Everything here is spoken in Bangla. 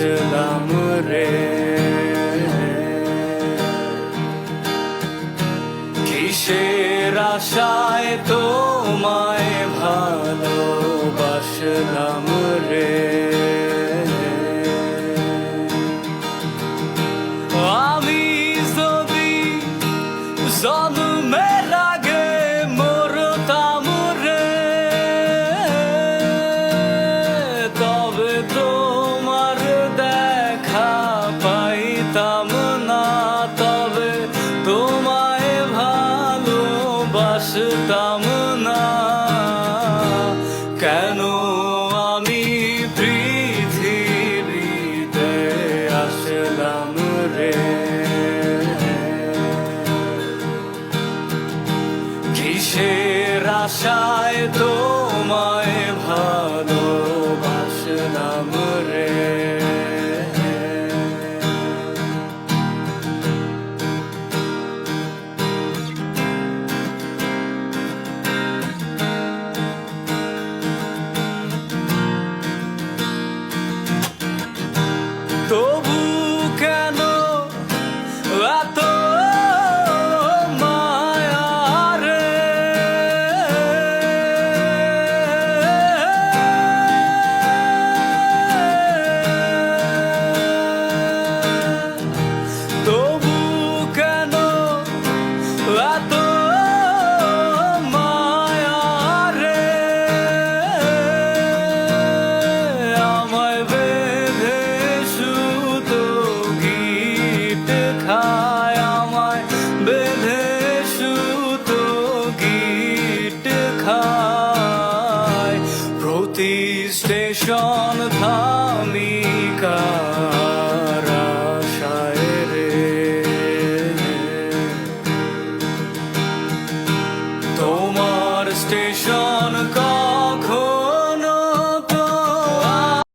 আসলাম রে কিসের আশায় তোমায় ভালোবাসলাম রে আমি যদি জন্মের ভালোবাসতাম না কেন আমি পৃথিবীতে আসলাম রে? কিসের আশায় তোমায় প্রতি স্টেশন থামি কার